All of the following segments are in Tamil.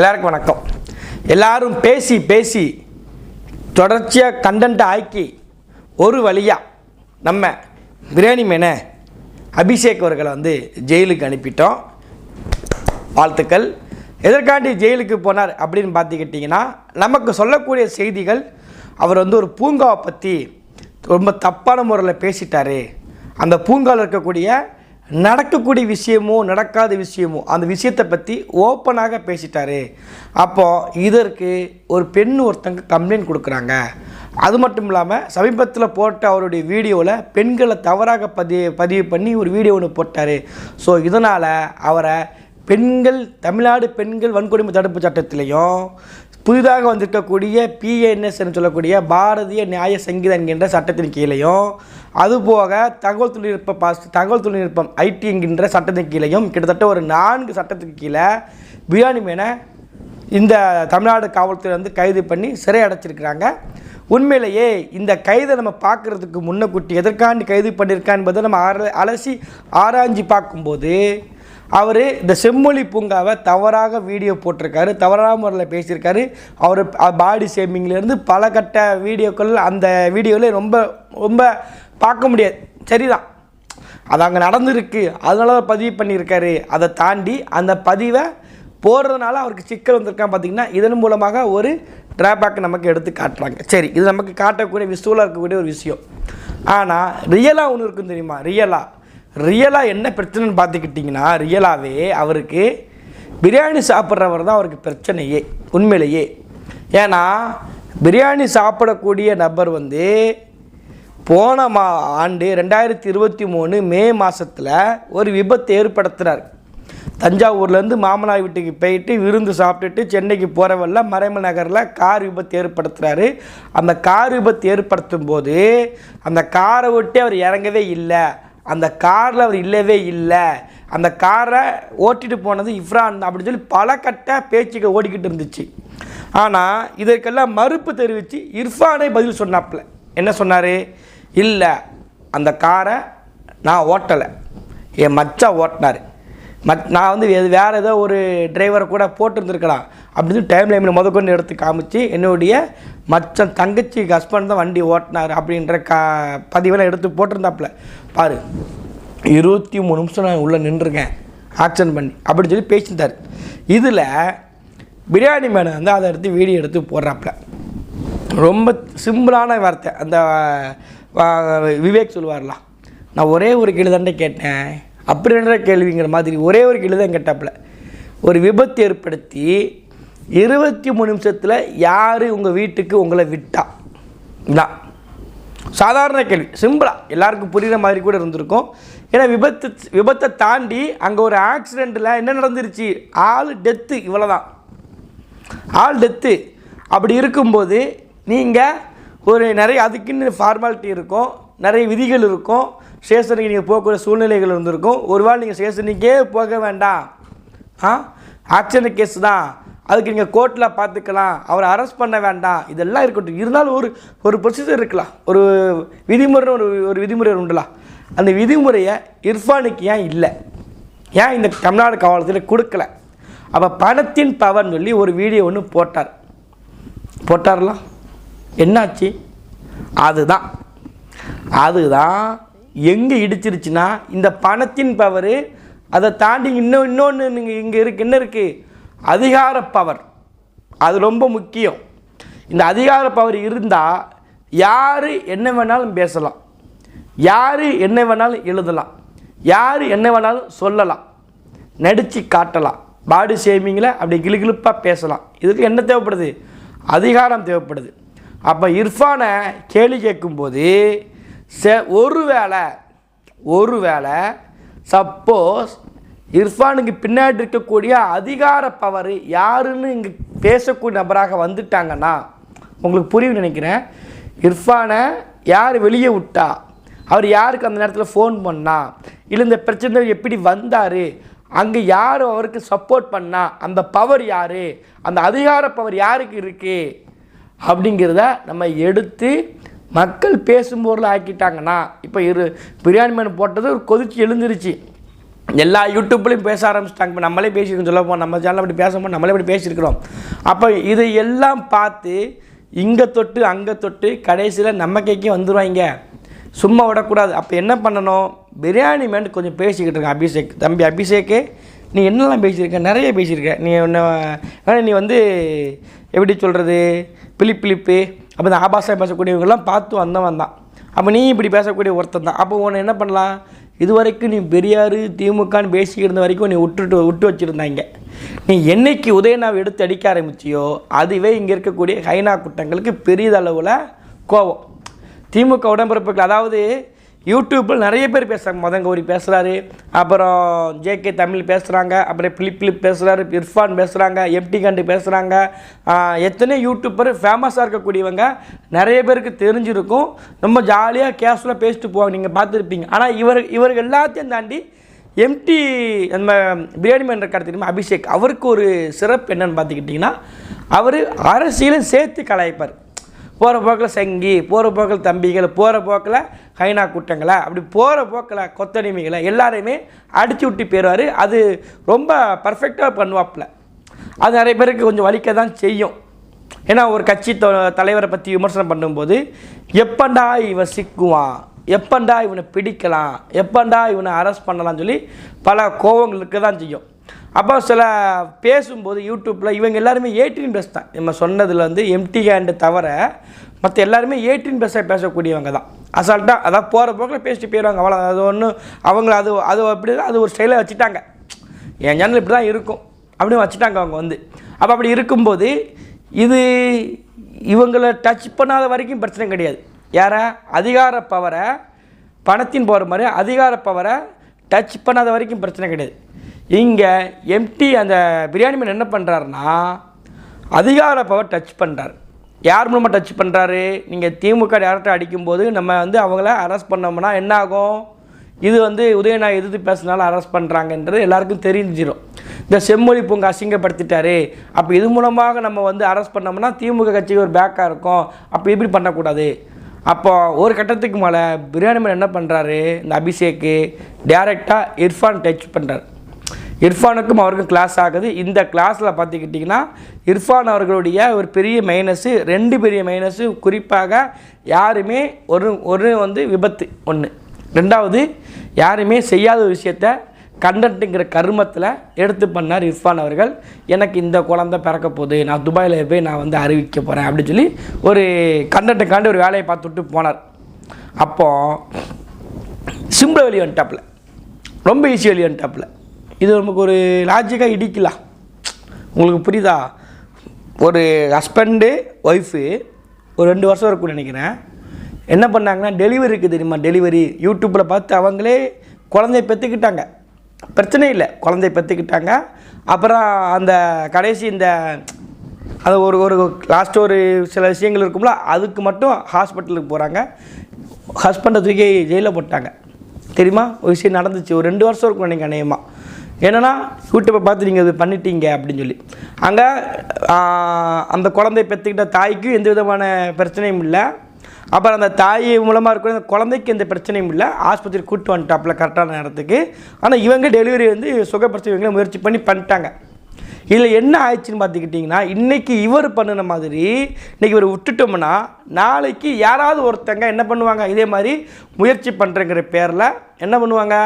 எல்லாருக்கும் வணக்கம். எல்லாரும் பேசி பேசி தொடர்ச்சியாக கண்டென்ட்டை ஆக்கி ஒரு வழியாக நம்ம பிரியாணி மேனை அபிஷேக் அவர்களை வந்து ஜெயிலுக்கு அனுப்பிட்டோம். வாழ்த்துக்கள். எதற்காண்டி ஜெயிலுக்கு போனார் அப்படின்னு பார்த்துக்கிட்டிங்கன்னா நமக்கு சொல்லக்கூடிய செய்திகள் அவர் வந்து ஒரு பூங்காவை பற்றி ரொம்ப தப்பான முறையில் பேசிட்டார். அந்த பூங்காவில் இருக்கக்கூடிய நடக்கக்கூடிய விஷயமோ நடக்காத விஷயமோ அந்த விஷயத்தை பற்றி ஓப்பனாக பேசிட்டாரு. அப்போது இதற்கு ஒரு பெண் ஒருத்தங்க கம்ப்ளைண்ட் கொடுக்குறாங்க. அது மட்டும் இல்லாமல் சமீபத்தில் போட்ட அவருடைய வீடியோவில் பெண்களை தவறாக பதிவு பதிவு பண்ணி ஒரு வீடியோ ஒன்று போட்டார். ஸோ இதனால் அவரை பெண்கள் தமிழ்நாடு பெண்கள் வன்கொடுமை தடுப்பு சட்டத்திலையும் புதிதாக வந்திருக்கக்கூடிய பிஎன்எஸ் என்று சொல்லக்கூடிய பாரதிய நியாய சங்கீதம் என்கின்ற சட்டத்தின் கீழேயும் அதுபோக தகவல் தொழில்நுட்ப பாஸ் தகவல் தொழில்நுட்பம் ஐடி என்கின்ற சட்டத்தின் கீழேயும் கிட்டத்தட்ட ஒரு நான்கு சட்டத்துக்கு கீழே பிரியாணி மேனை இந்த தமிழ்நாடு காவல்துறை வந்து கைது பண்ணி சிறை அடைச்சிருக்கிறாங்க. உண்மையிலேயே இந்த கைதை நம்ம பார்க்குறதுக்கு முன்னக்கூட்டி எதற்காண்டி கைது பண்ணியிருக்கா என்பதை நம்ம அல அலசி ஆராய்ஞ்சு பார்க்கும்போது அவர் இந்த செம்மொழி பூங்காவை தவறாக வீடியோ போட்டிருக்காரு தவறான முறையில் பேசியிருக்காரு. அவர் பாடி ஷேமிங்லேருந்து பல கட்ட வீடியோக்கள் அந்த வீடியோவில் ரொம்ப ரொம்ப பார்க்க முடியாது. சரிதான். அது அங்கே நடந்திருக்கு. அதனால தான் பதிவு பண்ணியிருக்காரு. அதை தாண்டி அந்த பதிவை போடுறதுனால அவருக்கு சிக்கல் வந்திருக்கான் பார்த்திங்கன்னா இதன் மூலமாக ஒரு ட்ராபேக் நமக்கு எடுத்து காட்டுறாங்க. சரி இது நமக்கு காட்டக்கூடிய விசுவலாக இருக்கக்கூடிய ஒரு விஷயம். ஆனால் ரியலாக ஒன்று இருக்கும் தெரியுமா? ரியலாக ரியலாக என்ன பிரச்சனைன்னு பார்த்துக்கிட்டிங்கன்னா ரியலாகவே அவருக்கு பிரியாணி சாப்பிட்றவர் தான் அவருக்கு பிரச்சனையே உண்மையிலேயே. ஏன்னா பிரியாணி சாப்பிடக்கூடிய நபர் வந்து போன மா ஆண்டு ரெண்டாயிரத்தி இருபத்தி மூணு மே மாதத்தில் ஒரு விபத்து ஏற்படுத்துகிறார் தஞ்சாவூர்லேருந்து மாமனார் வீட்டுக்கு போயிட்டு விருந்து சாப்பிட்டுட்டு சென்னைக்கு போகிறவரில் மறைமல் நகரில் கார் விபத்து ஏற்படுத்துகிறாரு அந்த கார் விபத்து ஏற்படுத்தும் போது அந்த காரை விட்டு அவர் இறங்கவே இல்லை. அந்த காரில் அவர் இல்லவே இல்லை. அந்த காரை ஓட்டிட்டு போனது இஃப்ரான் அப்படின்னு சொல்லி பல கட்ட பேச்சுக்கள் ஓடிக்கிட்டு இருந்துச்சு. ஆனால் இதற்கெல்லாம் மறுப்பு தெரிவித்து இர்ஃபானே பதில் சொன்னாப்புல. என்ன சொன்னார்? இல்லை அந்த காரை நான் ஓட்டலை. என் மச்சா ஓட்டினார். மத் நான் வந்து வேறு ஏதோ ஒரு டிரைவரை கூட போட்டிருந்துருக்கலாம். அப்படின்னு டைம் லைமில் முதற்கொண்டு எடுத்து காமிச்சு என்னுடைய மச்சன் தங்கச்சி ஹஸ்பண்ட் தான் வண்டி ஓட்டினார் அப்படின்ற கா பதிவெல்லாம் எடுத்து போட்டிருந்தாப்புல. பாரு இருபத்தி மூணு நிமிஷம் நான் உள்ளே நின்றுருக்கேன். ஆக்ஷன் பண்ணி. அப்படின்னு சொல்லி பேசியிருந்தார் இதில் பிரியாணி மேனை வந்து அதை எடுத்து வீடியோ எடுத்து போடுறாப்புல. ரொம்ப சிம்பிளான வார்த்தை. அந்த விவேக் சொல்லுவார்லாம் நான் ஒரே ஒரு கீழே தாண்டே கேட்டேன். அப்படின்ற கேள்விங்கிற மாதிரி ஒரே ஒரு கேள்வி தான் கேட்டாப்புல. ஒரு விபத்து ஏற்படுத்தி இருபத்தி மூணு நிமிஷத்தில் யார் உங்கள் வீட்டுக்கு உங்களை விட்டா? தான் சாதாரண கேள்வி சிம்பிளாக எல்லாருக்கும் புரிகிற மாதிரி கூட இருந்திருக்கும். ஏன்னா விபத்து விபத்தை தாண்டி அங்கே ஒரு ஆக்சிடெண்ட்டில் என்ன நடந்துருச்சு? ஆள் டெத்து இவ்வளோதான் ஆள் டெத்து அப்படி இருக்கும்போது நீங்கள் ஒரு நிறைய அதுக்குன்னு ஃபார்மாலிட்டி இருக்கும். நிறைய விதிகள் இருக்கும். ஸ்டேஷனுக்கு நீங்கள் போகக்கூடிய சூழ்நிலைகள் இருந்திருக்கும். ஒருவேளை நீங்கள் ஸ்டேஷனுக்கே போக வேண்டாம். ஆ? ஆக்சிடென்ட் கேஸ் தான். அதுக்கு நீங்கள் கோர்ட்டில் பார்த்துக்கலாம். அவரை அரெஸ்ட் பண்ண வேண்டாம். இதெல்லாம் இருக்கட்டும். இருந்தாலும் ஒரு ஒரு ப்ரொசீஜர் இருக்கலாம். ஒரு விதிமுறை ஒரு ஒரு விதிமுறை உண்டுலாம் அந்த விதிமுறையை இர்ஃபானுக்கு ஏன் இல்லை? ஏன் இந்த தமிழ்நாடு காவலத்தில் கொடுக்கல? அப்போ பணத்தின் பவர்னு சொல்லி ஒரு வீடியோ ஒன்று போட்டார். போட்டார்லாம். என்னாச்சு? அதுதான். அதுதான் எங்கே இடிச்சிருச்சுன்னா இந்த பணத்தின் பவர் அதை தாண்டி இன்னும் இன்னொன்று நீங்கள் இங்கே இருக்கு என்ன இருக்குது அதிகார பவர் அது ரொம்ப முக்கியம். இந்த அதிகார பவர் இருந்தால் யார் என்ன வேணாலும் பேசலாம். யார் என்ன வேணாலும் எழுதலாம். யார் என்ன வேணாலும் சொல்லலாம். நடித்து காட்டலாம். பாடி ஷேமிங்கில் அப்படி கிளுகிழுப்பாக பேசலாம். இதுக்கு என்ன தேவைப்படுது? அதிகாரம் தேவைப்படுது. அப்போ இர்ஃபானை கேள்வி கேட்கும்போது செ ஒரு வேளை ஒரு வேளை சப்போஸ் இர்ஃபானுக்கு பின்னாடி இருக்கக்கூடிய அதிகார பவர் யாருன்னு இங்கே பேசக்கூடிய நபராக வந்துட்டாங்கன்னா உங்களுக்கு புரியும் நினைக்கிறேன். இர்ஃபானை யார் வெளியே விட்டா அவர் யாருக்கு அந்த நேரத்தில் ஃபோன் பண்ணா இல்லை இந்த பிரச்சனை எப்படி வந்தார் அங்கே யார் அவருக்கு சப்போர்ட் பண்ணா அந்த பவர் யார் அந்த அதிகார பவர் யாருக்கு இருக்குது அப்படிங்கிறத நம்ம எடுத்து மக்கள் பேசும் பொருள் ஆக்கிட்டாங்கன்னா இப்போ இரு பிரியாணி மேன் போட்டது ஒரு கொதிச்சு எழுந்துருச்சு. எல்லா யூடியூப்லையும் பேச ஆரம்பிச்சிட்டாங்க. இப்போ நம்மளே பேசியிருக்கோம் சொல்ல போனால் நம்ம சேனல் அப்படி பேசும்போது நம்மளே அப்படி பேசியிருக்கிறோம். அப்போ இதை எல்லாம் பார்த்து இங்கே தொட்டு அங்கே தொட்டு கடைசியில் நம்ம கைக்கே வந்துடுவாங்க சும்மா விடக்கூடாது. அப்போ என்ன பண்ணணும்? பிரியாணி மேன் கொஞ்சம் பேசிக்கிட்டு இருக்கேன் அபிஷேக். தம்பி அபிஷேக்கு நீ என்னெல்லாம் பேசியிருக்க? நிறைய பேசியிருக்க. நீ ஒன்று நீ வந்து எப்படி சொல்கிறது பிலிப் பிளிப்பு அப்போ இந்த ஆபாசம் பேசக்கூடியவங்கெல்லாம் பார்த்து வந்தவன் தான். அப்போ நீ இப்படி பேசக்கூடிய ஒருத்தன் தான். அப்போ உன்னை என்ன பண்ணலாம்? இது வரைக்கும் நீ பெரியார் திமுகன்னு பேசிக்கிட்டு இருந்த வரைக்கும் நீ விட்டுட்டு விட்டு வச்சுருந்தாங்க. நீ என்னைக்கு உதயநாவை எடுத்து அடிக்க ஆரம்பிச்சியோ அதுவே இங்கே இருக்கக்கூடிய ஹைனா கூட்டங்களுக்கு பெரியதளவில் கோவம். திமுக உடம்பிறப்புகள் அதாவது யூடியூப்பில் நிறைய பேர் பேசுகிறாங்க மதங்கௌரி பேசுகிறாரு அப்புறம் ஜேகே தமிழ் பேசுகிறாங்க அப்புறம் பிலிப் பிலிப் பேசுகிறாரு இர்ஃபான் பேசுகிறாங்க எம்டி கண்டு பேசுகிறாங்க எத்தனை யூடியூப்பர் ஃபேமஸாக இருக்கக்கூடியவங்க நிறைய பேருக்கு தெரிஞ்சிருக்கும். ரொம்ப ஜாலியாக கேஷுவலாக பேசிட்டு போவாங்க. நீங்கள் பார்த்துருப்பீங்க. ஆனால் இவர் இவர்கள் எல்லாத்தையும் தாண்டி எம்டி நம்ம பிரியாணி மேன் இருக்கார் தெரியுமா? அபிஷேக். அவருக்கு ஒரு சிறப்பு என்னன்னு பார்த்துக்கிட்டிங்கன்னா அவர் அரசியலும் சேர்த்து கலாய்ப்பார். போகிற போக்கில் சங்கி போகிற போக்கில் தம்பிகள் போகிற போக்கில் ஹைனா கூட்டங்களை? அப்படி போகிற போக்கில் கொத்தடிமைகளை எல்லாரையுமே அடித்து விட்டு போயிடுவார் அது ரொம்ப பர்ஃபெக்டாக பண்ணுவாப்புல. அது நிறைய பேருக்கு கொஞ்சம் வலிக்க தான் செய்யும். ஏன்னா ஒரு கட்சி தலைவரை பற்றி விமர்சனம் பண்ணும்போது எப்பண்டா இவன் சிக்குவான்? எப்பண்டா இவனை பிடிக்கலாம்? எப்பண்டா இவனை அரெஸ்ட் பண்ணலாம்னு சொல்லி பல கோவங்களுக்கு தான் செய்யும். அப்போ சில பேசும்போது யூடியூப்பில் இவங்க எல்லாருமே எயிட்டீன் ப்ளஸ் தான். நம்ம சொன்னதில் வந்து எம்டி ஹேண்டு தவிர மற்ற எல்லாருமே எயிட்டீன் ப்ளஸ்ஸாக பேசக்கூடியவங்க தான். அசால்ட்டாக அதான் போகிற போக்கில் பேசிட்டு போயிடுவாங்க அவ்வளோ அது ஒன்று அவங்கள அது அது அப்படி தான் அது ஒரு ஸ்டைலாக வச்சுட்டாங்க. என் சேனல் இப்படி தான் இருக்கும். அப்படின்னு வச்சுட்டாங்க அவங்க வந்து. அப்போ அப்படி இருக்கும்போது இது இவங்களை டச் பண்ணாத வரைக்கும் பிரச்சனை கிடையாது. யாரை? அதிகார பவரை பணத்தின் போகிற மாதிரி அதிகார பவரை டச் பண்ணாத வரைக்கும் பிரச்சனை கிடையாது. இங்கே எம்டி அந்த பிரியாணி மேன் என்ன பண்ணுறாருன்னா அதிகார பவர் டச் பண்ணுறாரு யார் மூலமாக டச் பண்ணுறாரு நீங்கள் திமுக டேரக்டாக அடிக்கும்போது நம்ம வந்து அவங்கள அரெஸ்ட் பண்ணோம்னா என்னாகும்? இது வந்து உதயநாய் எதிர்த்து பேசினாலும் அரெஸ்ட் பண்ணுறாங்கன்றது எல்லாருக்கும் தெரிஞ்சிடும் இந்த செம்மொழி பூங்கா அசிங்கப்படுத்திட்டாரு. அப்போ இது மூலமாக நம்ம வந்து அரெஸ்ட் பண்ணோம்னா திமுக கட்சிக்கு ஒரு பேக்காக இருக்கும். அப்போ இப்படி பண்ணக்கூடாது. அப்போ ஒரு கட்டத்துக்கு மேலே பிரியாணி மேன் என்ன பண்ணுறாரு இந்த அபிஷேக்கு டேரெக்டாக இர்ஃபான் டச் பண்ணுறாரு இர்ஃபானுக்கும் அவருக்கும் கிளாஸ் ஆகுது. இந்த கிளாஸில் பார்த்துக்கிட்டிங்கன்னா இர்ஃபான் அவர்களுடைய ஒரு பெரிய மைனஸு ரெண்டு பெரிய மைனஸு குறிப்பாக யாருமே ஒரு ஒரு வந்து விபத்து ஒன்று ரெண்டாவது யாருமே செய்யாத ஒரு விஷயத்த கண்டன்ட்டுங்கிற கருமத்தில் எடுத்து பண்ணார் இர்ஃபான் அவர்கள். எனக்கு இந்த குழந்தை பிறக்க போகுது. நான் துபாயில் போய் நான் வந்து அறிவிக்க போகிறேன் அப்படின்னு சொல்லி ஒரு கண்டன்ட்டுக்காண்டி ஒரு வேலையை பார்த்துட்டு போனார். அப்போது சிம்பிள் வெளியே வந்துட்டாப்புல. ரொம்ப ஈஸி வெளியே வந்துட்டாப்புல. இது நமக்கு ஒரு லாஜிக்காக இடிக்கலாம். உங்களுக்கு புரியுதா? ஒரு ஹஸ்பண்டு ஒய்ஃபு ஒரு ரெண்டு வருஷம் இருக்கும்னு நினைக்கிறேன். என்ன பண்ணாங்கன்னா டெலிவரி இருக்குது தெரியுமா? டெலிவரி யூடியூப்பில் பார்த்து அவங்களே குழந்தைய பெற்றுக்கிட்டாங்க பிரச்சனை இல்லை. குழந்தைய பெற்றுக்கிட்டாங்க அப்புறம் அந்த கடைசி இந்த அது ஒரு ஒரு லாஸ்ட் ஒரு சில விஷயங்கள் இருக்கும்ல அதுக்கு மட்டும் ஹாஸ்பிட்டலுக்கு போகிறாங்க ஹஸ்பண்டை தூக்கி ஜெயிலில் போட்டாங்க. தெரியுமா? ஒரு விஷயம் நடந்துச்சு. ஒரு ரெண்டு வருஷம் இருக்கும் நினைக்கிறேன் அநேகமாக என்னென்னா யூடியூப்பை பார்த்து நீங்கள் இது பண்ணிட்டீங்க அப்படின்னு சொல்லி. அங்கே அந்த குழந்தைய பெற்றுக்கிட்ட தாய்க்கும் எந்த விதமான பிரச்சனையும் இல்லை. அப்புறம் அந்த தாய் மூலமாக இருக்கிற அந்த குழந்தைக்கு எந்த பிரச்சனையும் இல்லை. ஆஸ்பத்திரி கூட்டு வந்துட்டாப்புல கரெக்டான நேரத்துக்கு. ஆனால் இவங்க டெலிவரி வந்து சுகப்படுத்தி இவங்களே முயற்சி பண்ணி பண்ணிட்டாங்க. இதில் என்ன ஆயிடுச்சுன்னு பார்த்துக்கிட்டிங்கன்னா இன்றைக்கி இவர் பண்ணின மாதிரி இன்றைக்கி இவர் விட்டுட்டோம்னா நாளைக்கு யாராவது ஒருத்தங்க என்ன பண்ணுவாங்க? இதே மாதிரி முயற்சி பண்ணுறங்கிற பேரில் என்ன பண்ணுவாங்க?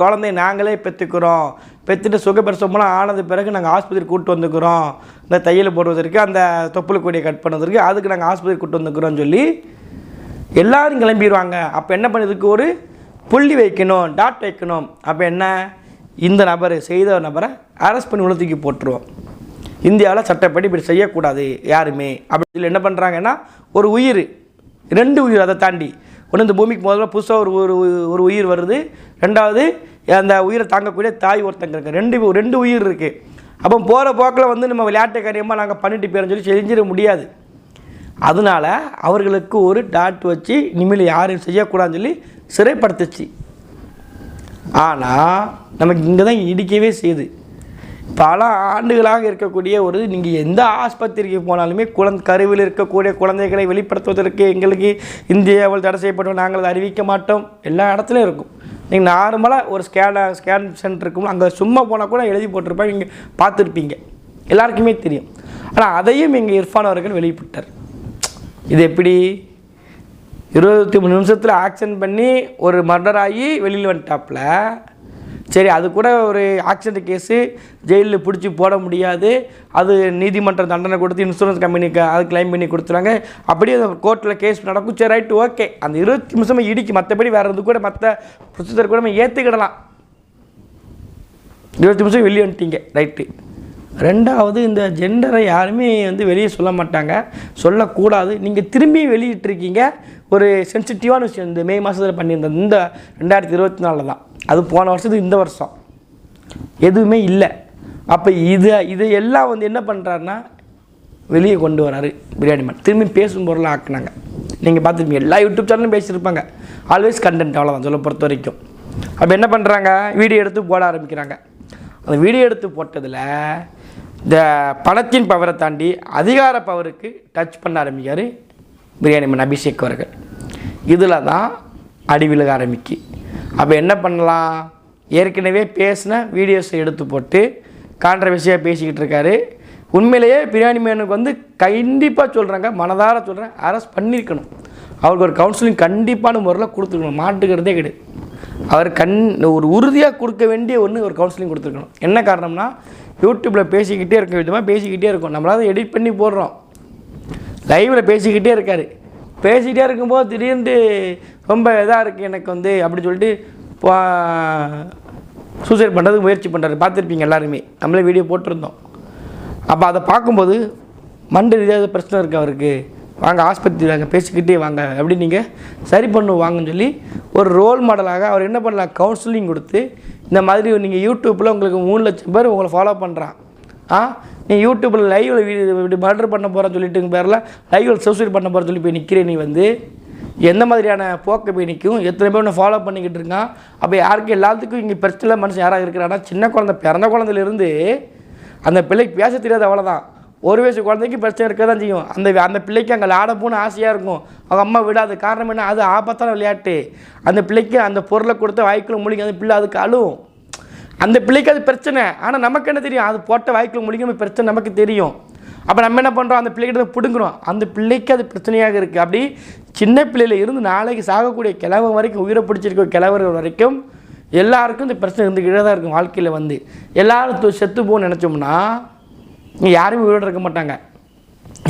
குழந்தைய நாங்களே பெற்றுக்கிறோம். பெற்றுட்டு சுகப்பிரசவம்லாம் ஆனது பிறகு நாங்கள் ஆஸ்பத்திரி கூட்டு வந்துக்கிறோம். இந்த தையல் போடுவதற்கு அந்த தொப்புள் கொடியை கட் பண்ணுவதற்கு அதுக்கு நாங்கள் ஆஸ்பத்திரி கூட்டு வந்துக்கிறோம்னு சொல்லி எல்லாரும் கிளம்பிடுவாங்க அப்போ என்ன பண்ணுறதுக்கு ஒரு புள்ளி வைக்கணும் டாட் வைக்கணும். அப்போ என்ன? இந்த நபர் செய்த நபரை அரெஸ்ட் பண்ணி உள்ள தூக்கி போட்டுருவோம். இந்தியாவில் சட்டப்படி இப்படி செய்யக்கூடாது யாருமே. அப்படி சொல்லி என்ன பண்ணுறாங்கன்னா ஒரு உயிர் ரெண்டு உயிர் அதை தாண்டி ஒன்று இந்த பூமிக்கு முதல்ல புதுசாக ஒரு ஒரு ஒரு உயிர் வருது. ரெண்டாவது அந்த உயிரை தாங்கக்கூடிய தாய் ஒருத்தங்க இருக்குது ரெண்டு ரெண்டு உயிர் இருக்குது அப்போ போகிற போக்கில் வந்து நம்ம விளையாட்டு காரியமாக நாங்கள் பண்ணிட்டு போயிரோம்னு சொல்லி செஞ்சிட முடியாது. அதனால அவர்களுக்கு ஒரு டாட் வச்சு இனிமேல் யாரும் செய்யக்கூடாதுன்னு சொல்லி சிறைப்படுத்துச்சு. ஆனால் நமக்கு இங்கே தான் இடிக்கவே செய்யுது. பல ஆண்டுகளாக இருக்கக்கூடிய ஒரு நீங்கள் எந்த ஆஸ்பத்திரிக்கு போனாலுமே குழந்தை கருவில் இருக்கக்கூடிய குழந்தைகளை வெளிப்படுத்துவதற்கு எங்களுக்கு இந்தியாவில் தடை செய்யப்படும் நாங்கள் அதை அறிவிக்க மாட்டோம். எல்லா இடத்துலையும் இருக்கும். நீங்கள் நார்மலாக ஒரு ஸ்கேன ஸ்கேன் சென்டர் இருக்கும். அங்கே சும்மா போனால் கூட எழுதி போட்டிருப்பாங்க. நீங்கள் பார்த்துருப்பீங்க. எல்லாருக்குமே தெரியும். ஆனால் அதையும் எங்கள் இர்ஃபான் அவர்கள் வெளியிட்டார். இது எப்படி? இருபத்தி மூணு நிமிஷத்தில் ஆக்ஷன் பண்ணி ஒரு மர்டர் ஆகி வெளியில் வந்துட்டாப்புல. சரி அது கூட ஒரு ஆக்சிடென்ட் கேஸு ஜெயிலில் பிடிச்சி போட முடியாது. அது நீதிமன்றம் தண்டனை கொடுத்து இன்சூரன்ஸ் கம்பெனிக்கு அது கிளைம் பண்ணி கொடுத்துருவாங்க. அப்படியே அந்த கோர்ட்டில் கேஸ் நடக்கும். சரி ரைட்டு ஓகே அந்த இருபத்தி நிமிஷமாக இடிக்கு. மற்றபடி வேறு இது கூட மற்ற ப்ரொசீஜர் கூட நம்ம ஏற்றுக்கிடலாம் இருபத்தி நிமிஷம் வெளியே வந்துட்டீங்க. ரைட்டு ரெண்டாவது இந்த ஜெண்டரை யாருமே வந்து வெளியே சொல்ல மாட்டாங்க. சொல்லக்கூடாது. நீங்கள் திரும்பி வெளியிட்டிருக்கீங்க. ஒரு சென்சிட்டிவான விஷயம். இந்த மே மாதத்தில் பண்ணியிருந்த இந்த ரெண்டாயிரத்தி இருபத்தி நாலில் தான். அது போன வருஷத்துக்கு இந்த வருஷம். எதுவுமே இல்லை. அப்போ இது இது எல்லாம் வந்து என்ன பண்ணுறாருன்னா வெளியே கொண்டு வராரு பிரியாணி மேன். திரும்பி பேசும் பொருளாக ஆக்குனாங்க. நீங்கள் பார்த்துருப்பீங்க எல்லா யூடியூப் சேனலும் பேசியிருப்பாங்க. ஆல்வேஸ் கண்டென்ட் அவ்வளோதான் சொல்ல பொறுத்த வரைக்கும். அப்போ என்ன பண்ணுறாங்க வீடியோ எடுத்து போட ஆரம்பிக்கிறாங்க. அந்த வீடியோ எடுத்து போட்டதில் இந்த பணத்தின் பவரை தாண்டி அதிகார பவருக்கு டச் பண்ண ஆரம்பிக்கார் பிரியாணி மன் அபிஷேக் அவர்கள். இதில் தான் அடிவிழுக ஆரம்பிக்கு. அப்போ என்ன பண்ணலாம்? ஏற்கனவே பேசின வீடியோஸை எடுத்து போட்டு கான்ட்ரவர்சியாக பேசிக்கிட்டு இருக்காரு. உண்மையிலேயே பிரியாணி மேனுக்கு வந்து கண்டிப்பாக சொல்கிறாங்க மனதார சொல்கிறேன் அரெஸ்ட் பண்ணியிருக்கணும். அவருக்கு ஒரு கவுன்சிலிங் கண்டிப்பான முறையில் கொடுத்துருக்கணும். மாட்டுக்கிறதே கிடையாது. அவர் கண் ஒரு உறுதியாக கொடுக்க வேண்டிய ஒன்று ஒரு கவுன்சிலிங் கொடுத்துருக்கணும். என்ன காரணம்னா யூடியூப்பில் பேசிக்கிட்டே இருக்க விதமாக பேசிக்கிட்டே இருக்கும் நம்மளாவது எடிட் பண்ணி போடுறோம். லைவில் பேசிக்கிட்டே இருக்கார். பேசிக்கிட்டே இருக்கும்போது திடீர்னு ரொம்ப இதாக இருக்குது எனக்கு வந்து அப்படி சொல்லிட்டு சூசைட் பண்ணுறதுக்கு முயற்சி பண்ணுறாரு பார்த்துருப்பீங்க எல்லாருமே. நம்மளே வீடியோ போட்டிருந்தோம். அப்போ அதை பார்க்கும்போது மண்டு ரீதியாக பிரச்சனை இருக்குது அவருக்கு. வாங்க ஆஸ்பத்திரி வாங்க பேசிக்கிட்டே வாங்க அப்படி நீங்கள் சரி பண்ணுவாங்கன்னு சொல்லி ஒரு ரோல் மாடலாக அவர் என்ன பண்ணலாம் கவுன்சிலிங் கொடுத்து இந்த மாதிரி நீங்கள் யூடியூப்பில் உங்களுக்கு மூணு லட்சம் பேர் உங்களை ஃபாலோ பண்ணுறான் ஆ? நீ யூடியூப்பில் லைவில் இப்படி மர்டர் பண்ண போகிறேன்னு சொல்லிட்டு பேரில் லைவில் சூசைட் பண்ண போகிறேன்னு சொல்லி போய் நிற்கிற நீ வந்து. எந்த மாதிரியான போக்கை போய் நிற்கும் எத்தனை பேர் ஒன்று ஃபாலோ பண்ணிக்கிட்டு இருக்கான்? அப்போ யாருக்கு எல்லாத்துக்கும் இங்கே பிரச்சனை மனுஷன் யாராக இருக்கிறான்னா சின்ன குழந்தை பிறந்த குழந்தையிலேருந்து அந்த பிள்ளைக்கு பேச தெரியாது அவ்வளோதான் ஒரு வயசு குழந்தைக்கு பிரச்சனை இருக்க தான் செய்யும். அந்த அந்த பிள்ளைக்கு அங்கே ஆட போகணும்னு ஆசையாக இருக்கும். அவங்க அம்மா விடாது காரணம் என்ன? அது ஆபத்தான விளையாட்டு. அந்த பிள்ளைக்கு அந்த பொருளை கொடுத்து வாய்க்குள்ள முழிங்க அந்த பிள்ளை அதுக்கு அழுவும். அந்த பிள்ளைக்கு அது பிரச்சனை. ஆனால் நமக்கு என்ன தெரியும்? அது போட்ட வாய்க்குள்ள முடிக்கணும் பிரச்சனை நமக்கு தெரியும். அப்போ நம்ம என்ன பண்ணுறோம் அந்த பிள்ளைகிட்ட பிடுங்குறோம். அந்த பிள்ளைக்கு அது பிரச்சனையாக இருக்குது அப்படி சின்ன பிள்ளையில் இருந்து நாளைக்கு சாகக்கூடிய கிழவன் வரைக்கும் உயிரை பிடிச்சிருக்க கிழவர்கள் வரைக்கும் எல்லாருக்கும் இந்த பிரச்சனை இருந்துக்கிட்டே தான் இருக்கும் வாழ்க்கையில் வந்து. எல்லாரும் செத்து போகணும்னு நினச்சோம்னா இங்கே யாருமே உயிரோடு இருக்க மாட்டாங்க.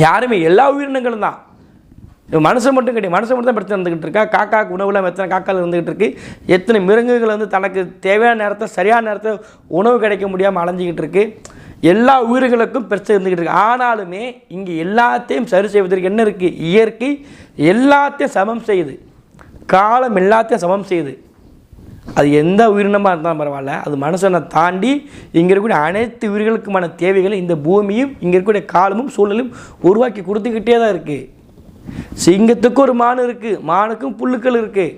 யாருமே எல்லா உயிரினங்களும் தான். மனுஷன் மட்டும் கிடையாது மனுஷன் மட்டும் தான் பிரச்சனை இருந்துகிட்டு இருக்கா? காக்காக்கு உணவுலாம் எத்தனை காக்கால் இருந்துகிட்டு இருக்கு? எத்தனை மிருகங்கள் வந்து தனக்கு தேவையான நேரத்தை சரியான நேரத்தை உணவு கிடைக்க முடியாமல் அலைஞ்சிக்கிட்டு இருக்கு? எல்லா உயிர்களுக்கும் பிரச்சனை இருந்துக்கிட்டு இருக்கு. ஆனாலுமே இங்கே எல்லாத்தையும் சரி செய்வதற்கு என்ன இருக்குது இயற்கை எல்லாத்தையும் சமம் செய்யுது. காலம் எல்லாத்தையும் சமம் செய்யுது. அது எந்த உயிரினமாக இருந்தாலும் பரவாயில்ல. அது மனுஷனை தாண்டி இங்கே இருக்கக்கூடிய அனைத்து உயிர்களுக்குமான தேவைகளை இந்த பூமியும் இங்கே இருக்கக்கூடிய காலமும் சூழலும் உருவாக்கி கொடுத்துக்கிட்டே தான் இருக்குது சிங்கத்துக்கும் ஒரு மான் இருக்குது மானுக்கும் புல்லுக்கள் இருக்குது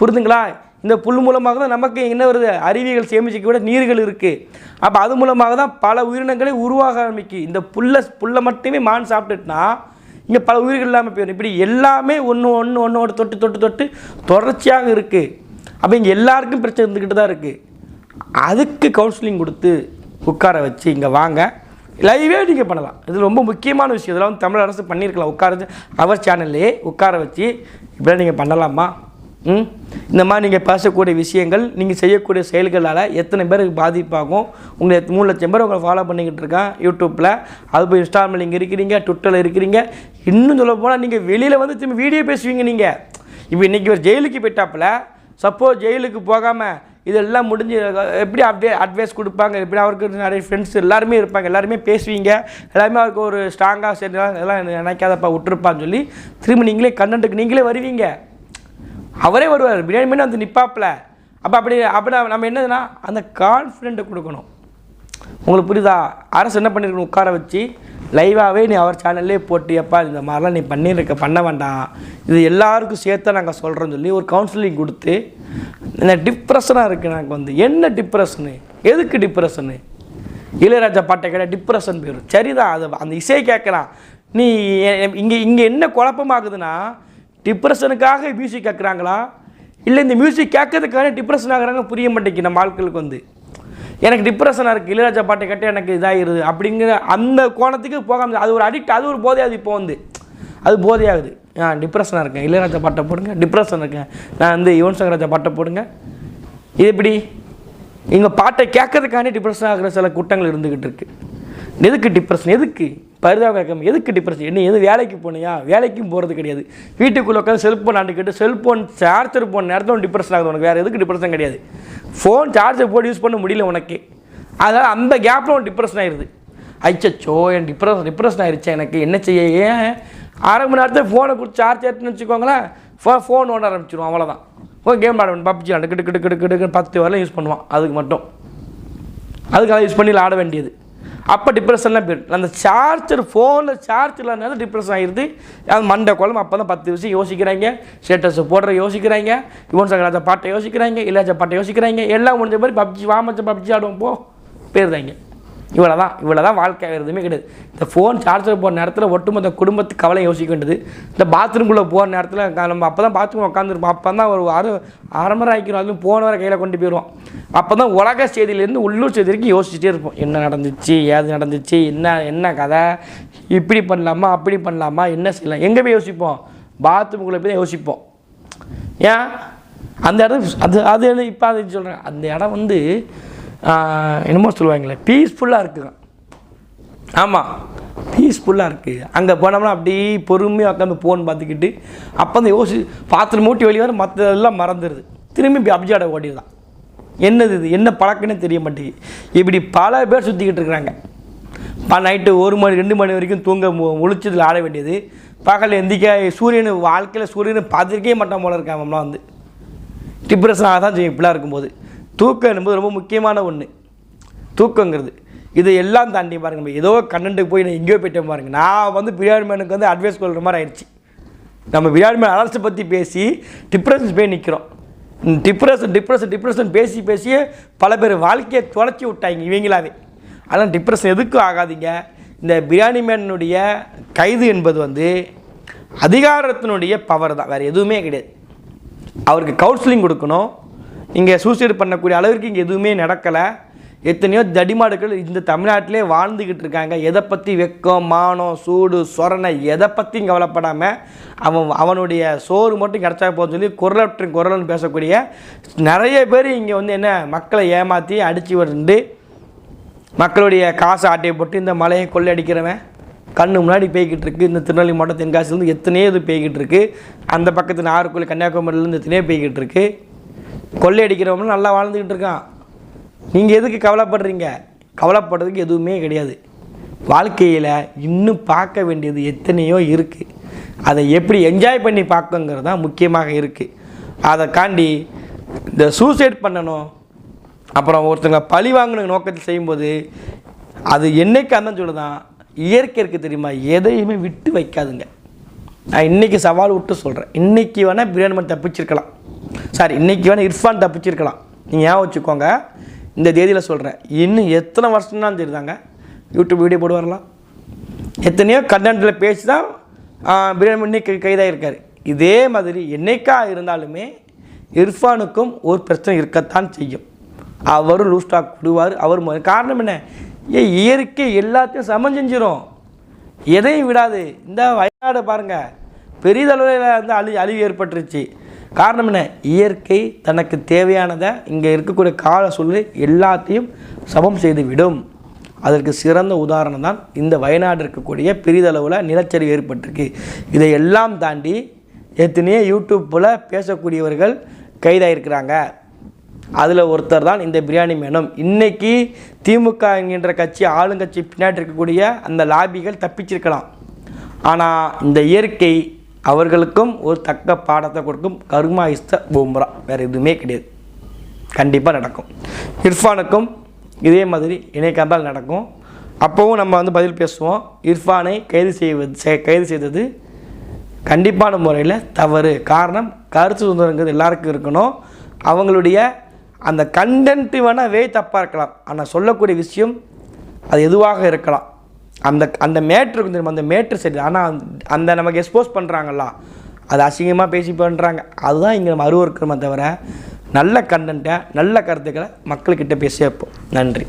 புரிதுங்களா இந்த புல் மூலமாக தான் நமக்கு என்ன வருது? அருவிகள் சேமிச்சிக்க விட நீர்கள் இருக்குது அப்போ அது மூலமாக தான் பல உயிரினங்களே உருவாக ஆரம்பிக்கு. இந்த புல்லை புல்லை மட்டுமே மான் சாப்பிட்டுட்டுனா இங்கே பல உயிர்கள் இல்லாமல் போயிடும் இப்படி எல்லாமே ஒன்று ஒன்று ஒன்றோட தொட்டு தொட்டு தொட்டு தொடர்ச்சியாக இருக்குது அப்போ இங்கே எல்லாருக்கும் பிரச்சனை இருந்துக்கிட்டு தான் இருக்குது அதுக்கு கவுன்சிலிங் கொடுத்து உட்கார வச்சு இங்கே வாங்க. லைவே நீங்கள் பண்ணலாம். இது ரொம்ப முக்கியமான விஷயம். இதெல்லாம் வந்து தமிழ் அரசு பண்ணியிருக்கலாம். உட்கார அவர் சேனல்லே உட்கார வச்சு இப்படிலாம் நீங்கள் பண்ணலாமா? ம்? இந்த மாதிரி நீங்கள் பேசக்கூடிய விஷயங்கள் நீங்கள் செய்யக்கூடிய செயல்களால் எத்தனை பேருக்கு பாதிப்பாகும்? உங்களை மூணு லட்சம் பேர் உங்களை ஃபாலோ பண்ணிக்கிட்டு இருக்கான் யூடியூப்பில் அது போய் இன்ஸ்டாகிராமில் நீங்கள் இருக்கிறீங்க ட்விட்டரில் இருக்கிறீங்க. இன்னும் சொல்ல போனால் நீங்கள் வெளியில் வந்து திரும்பி வீடியோ பேசுவீங்க நீங்கள் இப்போ இன்றைக்கி ஒரு ஜெயிலுக்கு போயிட்டாப்புல. சப்போஸ் ஜெயிலுக்கு போகாமல் இதெல்லாம் முடிஞ்சு எப்படி அப்டே அட்வைஸ் கொடுப்பாங்க? எப்படி அவருக்கு நிறைய ஃப்ரெண்ட்ஸ் எல்லாருமே இருப்பாங்க. எல்லாருமே பேசுவீங்க. எல்லாருமே அவருக்கு ஒரு ஸ்ட்ராங்காக சரி இதெல்லாம் நினைக்காதப்பா விட்டுருப்பான்னு சொல்லி திரும்ப நீங்களே கண்டென்ட்டுக்கு நீங்களே வருவீங்க. அவரே வருவார். பிரியாணி பண்ணி வந்து நிற்பாப்பில் அப்போ அப்படி அப்படி நம்ம என்னதுன்னா அந்த கான்ஃபிடென்ட்டை கொடுக்கணும். உங்களுக்கு புரியுதா? அரசு என்ன பண்ணியிருக்கணும் உட்கார வச்சு லைவாகவே நீ அவர் சேனல்லே போட்டியப்பா இந்த மாதிரிலாம் நீ பண்ணியிருக்க பண்ண வேண்டாம். இது எல்லாருக்கும் சேர்த்து நாங்கள் சொல்கிறோன்னு சொல்லி ஒரு கவுன்சிலிங் கொடுத்து இந்த டிப்ரெஷனாக இருக்குது எனக்கு வந்து. என்ன டிப்ரெஷனு எதுக்கு டிப்ரெஷனு இளையராஜா பாட்டை கேட்டால் டிப்ரெஷன் போயிடும் சரிதான் அது அந்த இசையை கேட்கலாம். நீ இங்கே இங்கே என்ன குழப்பமாகுதுன்னா டிப்ரெஷனுக்காக மியூசிக் கேட்குறாங்களா? இல்லை இந்த மியூசிக் கேட்கறதுக்காக டிப்ரெஷன் ஆகிறாங்க புரிய மாட்டேங்குது நம்ம ஆட்களுக்கு வந்து. எனக்கு டிப்ரெஷனாக இருக்குது இளையராஜா பாட்டை கட்ட எனக்கு இதாகிருது அப்படிங்கிற அந்த கோணத்துக்கு போகாம அது ஒரு அடிக்ட் அது ஒரு போதையாது இப்போ வந்து. அது போதையாகுது. ஆ டிப்ரெஷனாக இருக்கேன். இளையராஜா பாட்டை போடுங்க. டிப்ரெஷன் இருக்கேன். நான் வந்து யுவன் சங்கராஜா பாட்டை போடுங்க. இது எப்படி? எங்கள் பாட்டை கேட்கறதுக்காண்டி டிப்ரெஷன் ஆகிற சில கூட்டங்கள் இருந்துக்கிட்டு இருக்குது எதுக்கு டிப்ரெஷன் எதுக்கு? பரிதாபம் எதுக்கு டிப்ரெஷன் என்ன எது வேலைக்கு போனியா வேலைக்கும் போகிறது கிடையாது. வீட்டுக்குள்ளே உட்காந்து செல்ஃபோன் ஆண்டுக்கிட்டு செல்ஃபோன் சார்ஜர் போன நேரத்தில் டிப்ரெஷன் ஆகுது உனக்கு வேறு எதுக்கு டிப்ரெஷன் கிடையாது? ஃபோன் சார்ஜர் போட்டு யூஸ் பண்ண முடியல உனக்கு. அதனால் அந்த கேப்பில் உனக்கு டிப்ரெஷன் ஆயிடுது அச்சச்சோ என் டிப்ரெஷன் டிப்ரெஷன் ஆயிடுச்சு எனக்கு. என்ன செய்ய ஏன்? அரை மணி நேரத்தில் ஃபோனை கொடுத்து சார்ஜ் ஏற்றுன்னு வச்சுக்கோங்களேன் ஃபோ ஃபோன் ஓட ஆரம்பிச்சிடுவோம் அவ்வளோதான் ஓ கேம் விளாடுவேன் பப்ஜி ஆண்டு கிட்டு கிட்டு கிட்டு கிட்டு பத்து வரலாம் யூஸ் பண்ணுவான் அதுக்கு மட்டும். அதுக்காக யூஸ் பண்ணி ஆட வேண்டியது. அப்போ டிப்ரெஷன்லாம் போயிடும். அந்த சார்ஜர் ஃபோனில் சார்ஜ் இல்லாதனால டிப்ரெஷன் ஆகிடுது அது மண்டை குழம்பு அப்போ தான் பத்து விஷயம் யோசிக்கிறாங்க. ஸ்டேட்டஸ் போடுற யோசிக்கிறாங்க. யுவன் சங்கர் ராஜா பாட்டை யோசிக்கிறாங்க. இளையராஜா பாட்டை யோசிக்கிறாங்க. எல்லாம் முடிஞ்ச மாதிரி பப்ஜி வாமச்ச பப்ஜி ஆடுவோம் போ. போயிருந்தாங்க. இவ்வளோ தான் இவ்வளோ தான் வாழ்க்கை எதுவுமே கிடையாது. இந்த ஃபோன் சார்ஜர் போகிற நேரத்தில் ஒட்டுமொத்த குடும்பத்துக்கு கவலை யோசிக்க வேண்டியது. இந்த பாத்ரூம்குள்ளே போகிற நேரத்தில் நம்ம அப்போ தான் பாத்ரூம் உட்காந்துருப்போம் அப்போ தான் ஒரு அரை அரை ஆகிக்கிறோம் அதுவும் போன வரை கையில் கொண்டு போயிடுவோம் அப்போ தான் உலக செய்தியிலேருந்து உள்ளூர் செய்தி வரைக்கும் யோசிச்சுட்டே இருப்போம். என்ன நடந்துச்சு ஏது நடந்துச்சு என்ன என்ன கதை இப்படி பண்ணலாமா அப்படி பண்ணலாமா என்ன செய்யலாம்? எங்கே போய் யோசிப்போம்? பாத்ரூம்குள்ளே போய் தான் யோசிப்போம். ஏன்? அந்த இடம் அது அது என்ன இப்போ அது சொல்கிறேன் அந்த இடம் வந்து என்னமோ சொல்லுவாங்களே பீஸ்ஃபுல்லாக இருக்குங்க ஆமாம் பீஸ்ஃபுல்லாக இருக்குது அங்கே போனோம்னா அப்படியே பொறுமையாக உட்காந்து ஃபோன் பார்த்துக்கிட்டு அப்போ அந்த யோசி பாத்திரம் மூட்டி வெளியே வர மற்றதெல்லாம் மறந்துடுது திரும்பி போய் அப்ஜாட ஓடிடலாம். என்னது இது? என்ன பழக்கம்னே தெரிய மாட்டேங்குது. இப்படி பல பேர் சுற்றிக்கிட்டு இருக்கிறாங்க. ப நைட்டு ஒரு மணி ரெண்டு மணி வரைக்கும் தூங்க மு- ஆட வேண்டியது. பகல் எந்திக்க சூரியன் வாழ்க்கையில் சூரியனை பார்த்துருக்கே மாட்டான் போல இருக்கான் வந்து. டிப்ரெஷன் ஆக தான் செய்யும். இப்படிலாம் இருக்கும்போது. தூக்கம் என்பது ரொம்ப முக்கியமான ஒன்று தூக்கங்கிறது. இதை எல்லாம் தாண்டி பாருங்க நம்ம ஏதோ கண்ணண்டுக்கு போய் நான் எங்கேயோ போயிட்டேன் பாருங்கள் நான் வந்து பிரியாணி மேனுக்கு வந்து அட்வைஸ் கொள்கிற மாதிரி ஆயிடுச்சு. நம்ம பிரியாணி மேன் அரசை பற்றி பேசி டிப்ரெஷன் போய் நிற்கிறோம் டிப்ரெஷன் டிப்ரெஷன் டிப்ரெஷன் பேசி பேசியே பல பேர் வாழ்க்கையை தொலைச்சி விட்டாங்க இவங்களாவே. ஆனால் டிப்ரெஷன் எதுக்கும் ஆகாதீங்க. இந்த பிரியாணி மேனுடைய கைது என்பது வந்து அதிகாரத்தினுடைய பவர் தான். வேறு எதுவுமே கிடையாது. அவருக்கு கவுன்சிலிங் கொடுக்கணும். இங்கே சூசைடு பண்ணக்கூடிய அளவிற்கு இங்கே எதுவுமே நடக்கலை. எத்தனையோ தடிமாடுகள் இந்த தமிழ்நாட்டிலே வாழ்ந்துக்கிட்டு இருக்காங்க. எதை பற்றி வெக்கம் மானம் சூடு சொரணை எதை பற்றியும் கவலைப்படாமல் அவன் அவனுடைய சோறு மட்டும் கிடச்சா போதும் சொல்லி குரலற்ற குரல்னு பேசக்கூடிய நிறைய பேர் இங்கே வந்து என்ன மக்களை ஏமாற்றி அடித்து வந்து மக்களுடைய காசு ஆட்டையை போட்டு இந்த மலையை கொள்ளையடிக்கிறவன் கண்ணு முன்னாடி பேய்கிட்டு இருக்குது இந்த திருநெல்வேலி மாவட்டம் தென்காசிலேருந்து எத்தனையோ இது பேய்கிட்டு இருக்கு. அந்த பக்கத்து நாகர்கோவில் கன்னியாகுமரியிலேருந்து எத்தனையோ பேய்கிட்டு இருக்குது கொள்ளையடிக்கிறவங்களும் நல்லா வாழ்ந்துக்கிட்டு இருக்கான். நீங்கள் எதுக்கு கவலைப்படுறீங்க? கவலைப்படுறதுக்கு எதுவுமே கிடையாது. வாழ்க்கையில் இன்னும் பார்க்க வேண்டியது எத்தனையோ இருக்குது அதை எப்படி என்ஜாய் பண்ணி பார்க்கங்கிறது தான் முக்கியமாக இருக்குது அதை காண்டி இந்த சூசைட் பண்ணணும் அப்புறம் ஒருத்தங்க பழி வாங்கின நோக்கத்தில் செய்யும்போது அது என்னைக்கு அந்த சொல்லுதான் இயற்கை இருக்குது தெரியுமா? எதையுமே விட்டு வைக்காதுங்க. நான் இன்றைக்கி சவால் விட்டு சொல்கிறேன் இன்றைக்கி வேணால் பிரியாணி மணி தப்பிச்சிருக்கலாம். சாரி இன்றைக்கி வேணால் இர்ஃபான் தப்பிச்சிருக்கலாம். நீங்கள் ஏன் வச்சுக்கோங்க. இந்த தேதியில் சொல்கிறேன் இன்னும் எத்தனை வருஷம்னா தெரியுதாங்க யூடியூப் வீடியோ போட்டு வரலாம். எத்தனையோ கண்டென்ட்டில் பேசி தான் பிரியாணி பண்ணி கை கைதாக இருக்கார். இதே மாதிரி என்னைக்கா இருந்தாலுமே இர்ஃபானுக்கும் ஒரு பிரச்சனை இருக்கத்தான் செய்யும். அவர் லூஸ்டாக் விடுவார் அவர் காரணம் என்ன? ஏ இயற்கை எல்லாத்தையும் சமம் செஞ்சிடும் எதையும் விடாது. இந்த வயநாடு பாருங்கள் பெரிதளவில் வந்து அழி அழிவு ஏற்பட்டுருச்சு. காரணம் என்ன? இயற்கை தனக்கு தேவையானதை இங்கே இருக்கக்கூடிய கால சூழ்நிலை எல்லாத்தையும் சமம் செய்துவிடும். அதற்கு சிறந்த உதாரணம் தான் இந்த வயநாடு இருக்கக்கூடிய பெரிதளவில் நிலச்சரிவு ஏற்பட்டிருக்கு. இதை எல்லாம் தாண்டி எத்தனையோ யூடியூப்பில் பேசக்கூடியவர்கள் கைதாயிருக்கிறாங்க. அதில் ஒருத்தர் தான் இந்த பிரியாணி மேனும் இன்றைக்கி திமுக என்கின்ற கட்சி ஆளுங்கட்சி பின்னாடி இருக்கக்கூடிய அந்த லாபிகள் தப்பிச்சிருக்கலாம். ஆனால் இந்த இயற்கை அவர்களுக்கும் ஒரு தக்க பாடத்தை கொடுக்கும் கர்மா இஸ்த பூம்ரா வேறு எதுவுமே கிடையாது. கண்டிப்பாக நடக்கும். இர்ஃபானுக்கும் இதே மாதிரி இணைக்காந்தால் நடக்கும். அப்போவும் நம்ம வந்து பதில் பேசுவோம். இர்ஃபானை கைது செய்வது கைது செய்தது கண்டிப்பான முறையில் தவறு. காரணம் கருத்து சுதந்திரங்கிறது எல்லாருக்கும் இருக்கணும். அவங்களுடைய அந்த கண்டென்ட்டு வேணால் வே தப்பாக இருக்கலாம். ஆனால் சொல்லக்கூடிய விஷயம் அது எதுவாக இருக்கலாம். அந்த அந்த மேட்ரு இருக்கும் தெரியுமா? அந்த மேட்ரு சரி ஆனால் அந்த நமக்கு எக்ஸ்போஸ் பண்ணுறாங்களா அது அசிங்கமாக பேசி பண்ணுறாங்க அதுதான் இங்கே நம்ம அருவருக்கிறோமே தவிர நல்ல கண்டென்ட்டை நல்ல கருத்துக்களை மக்கள்கிட்ட பேசி வைப்போம். நன்றி.